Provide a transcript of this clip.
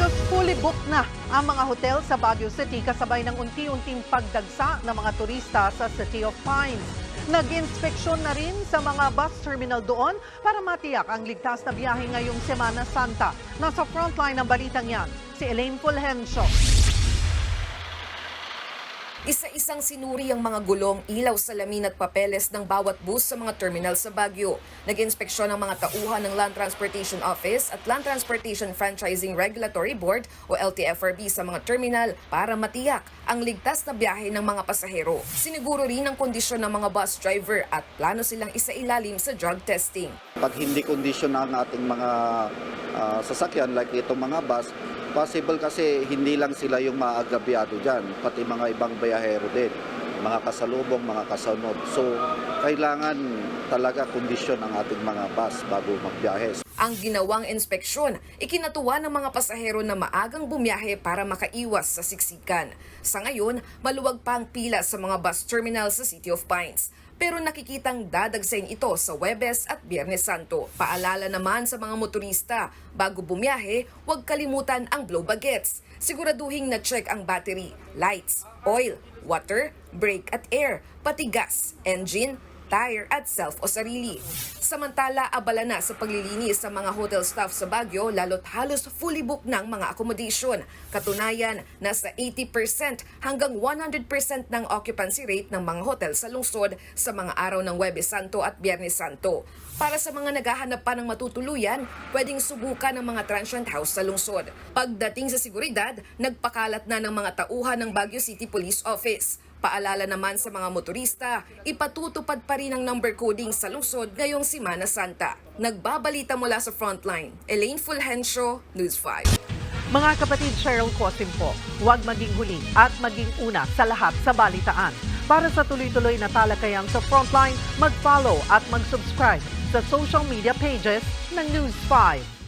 Halos fully booked na ang mga hotel sa Baguio City kasabay ng unti-unting pagdagsa ng mga turista sa City of Pines. Nag-inspeksyon na rin sa mga bus terminal doon para matiyak ang ligtas na biyahe ngayong Semana Santa. Nasa frontline ng balitang yan, si Elaine Fulgencio. Isa-isang sinuri ang mga gulong, ilaw, salamin at papeles ng bawat bus sa mga terminal sa Baguio. Nag-inspeksyon ng mga tauhan ng Land Transportation Office at Land Transportation Franchising Regulatory Board o LTFRB sa mga terminal para matiyak ang ligtas na biyahe ng mga pasahero. Siniguro rin ang kondisyon ng mga bus driver at plano silang isailalim sa drug testing. pag hindi kondisyon ang ating mga ah, sasakyan like itong mga bus, possible kasi hindi lang sila yung maagrabyado dyan, pati mga ibang bayahero din, mga kasalubong, mga kasunod. So, kailangan talaga kondisyon ang ating mga bus bago magbiyahe. Ang ginawang inspeksyon, ikinatuwa ng mga pasahero na maagang bumiyahe para makaiwas sa siksikan. Sa ngayon, maluwag pa ang pila sa mga bus terminal sa City of Pines. Pero nakikitang dadagsain ito sa Webes at Biyernes Santo. Paalala naman sa mga motorista, bago bumiyahe, huwag kalimutan ang blow bagets. Siguraduhin na check ang battery, lights, oil, water, brake at air, pati gas, engine, tire at self o sarili. Samantala, abala na sa paglilinis sa mga hotel staff sa Baguio lalo't halos fully booked ng mga accommodation. Katunayan, nasa 80% hanggang 100% ng occupancy rate ng mga hotel sa lungsod sa mga araw ng Webes Santo at Biyernes Santo. Para sa mga naghahanap pa ng matutuluyan, pwedeng subukan ng mga transient house sa lungsod. Pagdating sa seguridad, nagpakalat na ng mga tauhan ng Baguio City Police Office. Paalala naman sa mga motorista, ipatutupad pa rin ang number coding sa lungsod ngayong Simana Santa. Nagbabalita mula sa Frontline, Elaine Fulgencio, News 5. Mga kapatid Cheryl Cosim po, huwag maging huli at maging una sa lahat sa balitaan. Para sa tuloy-tuloy na talakayan sa Frontline, mag-follow at mag-subscribe sa social media pages ng News 5.